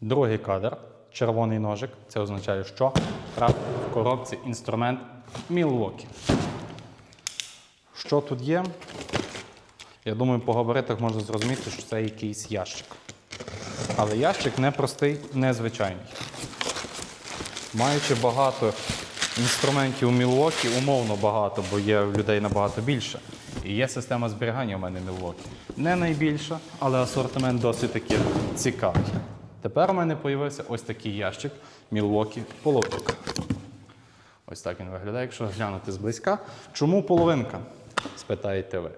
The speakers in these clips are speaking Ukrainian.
Другий кадр, червоний ножик. Це означає, що трап в коробці інструмент Milwaukee. Що тут є? Я думаю, по габаритах можна зрозуміти, що це якийсь ящик. Але ящик не простий, незвичайний. Маючи багато інструментів у Milwaukee, умовно багато, бо є в людей набагато більше. І є система зберігання у мене Milwaukee. Не найбільша, але асортимент досить таки цікавий. Тепер у мене з'явився ось такий ящик Milwaukee половинка. Ось так він виглядає, якщо глянути зблизька. Чому половинка? Спитаєте ви.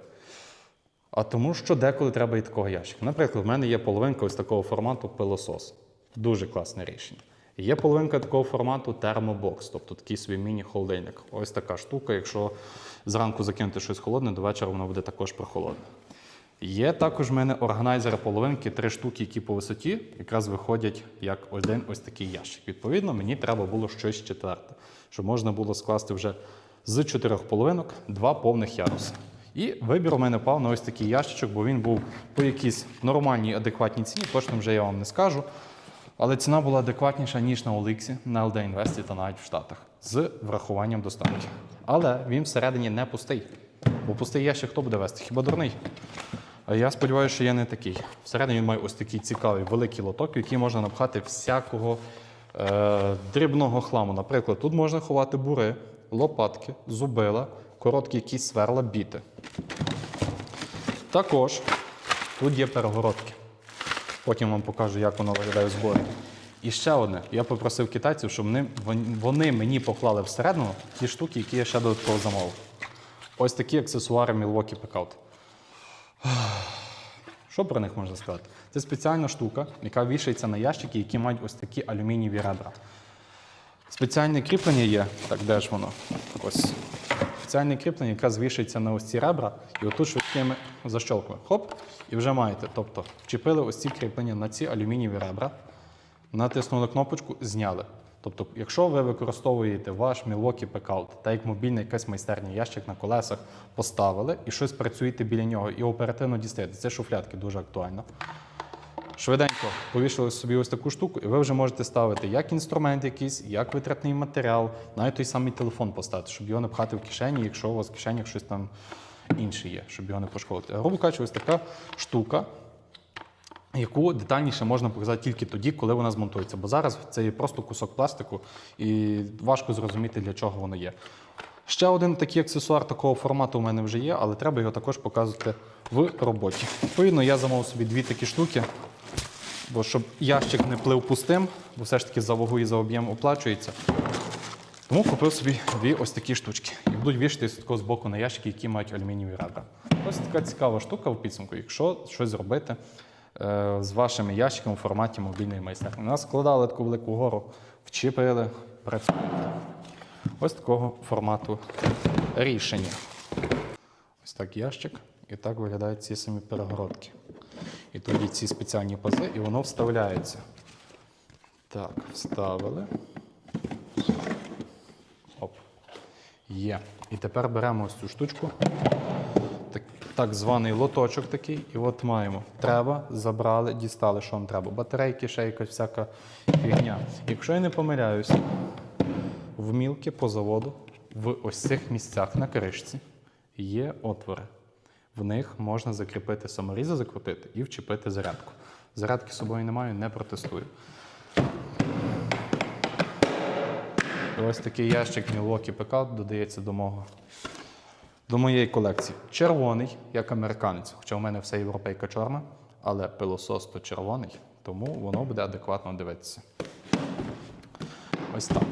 А тому, що деколи треба і такого ящика. Наприклад, в мене є половинка ось такого формату пилосос. Дуже класне рішення. Є половинка такого формату термобокс, тобто такий свій міні-холодильник. Ось така штука. Якщо зранку закинути щось холодне, до вечора воно буде також прохолодне. Є також в мене органайзери половинки, три штуки, які по висоті якраз виходять як один ось такий ящик. Відповідно, мені треба було щось четверте, щоб можна було скласти вже з чотирьох половинок два повних яруси. І вибір у мене пав на ось такий ящичок, бо він був по якійсь нормальній, адекватній ціні, точно вже я вам не скажу. Але ціна була адекватніша, ніж на Оліксі, на LD Інвесті та навіть в Штатах з врахуванням доставки. Але він всередині не пустий. Бо пустий ящик хто буде вести? Хіба дурний? Я сподіваюся, що я не такий. Всередині він має ось такий цікавий великий лоток, в який можна напхати всякого е, дрібного хламу. Наприклад, тут можна ховати бури, лопатки, зубила, короткі якісь сверла, біти. Також тут є перегородки. Потім вам покажу, як воно виглядає в зборі. І ще одне. Я попросив китайців, щоб вони мені поклали всередину ті штуки, які я ще додатково замовив. Ось такі аксесуари Milwaukee Packout. Що про них можна сказати? Це спеціальна штука, яка вішається на ящики, які мають ось такі алюмінієві ребра. Спеціальне кріплення є, так де ж воно? Ось. Спеціальне кріплення, яке звішується на ось ці ребра, і отут швидкими защолками. Хоп, і вже маєте. Тобто вчепили ось ці кріплення на ці алюмінієві ребра, натиснули кнопочку, зняли. Тобто, якщо ви використовуєте ваш Milwaukee Packout, та як мобільний якийсь майстерній ящик на колесах, поставили і щось працюєте біля нього і оперативно дістаєте. Це шуфлятки дуже актуально. Швиденько повішали собі ось таку штуку, і ви вже можете ставити як інструмент якийсь, як витратний матеріал, навіть той самий телефон поставити, щоб його не пхати в кишені, якщо у вас в кишенях щось там інше є, щоб його не пошкодити. Грубо кажучи, ось така штука, яку детальніше можна показати тільки тоді, коли вона змонтується. Бо зараз це є просто кусок пластику, і важко зрозуміти, для чого воно є. Ще один такий аксесуар такого формату у мене вже є, але треба його також показувати в роботі. Відповідно, я замовив собі дві такі штуки, бо щоб ящик не плив пустим, бо все ж таки за вагу і за об'єм оплачується. Тому купив собі дві ось такі штучки. І будуть вішати такого з боку на ящики, які мають алюмінієві ребра. Ось така цікава штука в підсумку, якщо щось зробити з вашими ящиками у форматі мобільної майстерні. Нас складали таку велику гору, вчепили, працюємо. Ось такого формату рішення. Ось так ящик, і так виглядають ці самі перегородки. І є ці спеціальні пази, і воно вставляється. Так, вставили. Оп. Є. І тепер беремо ось цю штучку. Так, так званий лоточок такий. І от маємо. Треба, забрали, дістали, що вам треба. Батарейки, ще якась всяка фігня. Якщо я не помиляюся, в мілки по заводу в ось цих місцях на кришці є отвори. В них можна закріпити саморізи, закрутити і вчепити зарядку. Зарядки з собою не маю, не протестую. І ось такий ящик Milwaukee Packout додається до мого. До моєї колекції. Червоний, як американець, хоча в мене все європейка чорна, але пилосос то червоний, тому воно буде адекватно дивитися. Ось так.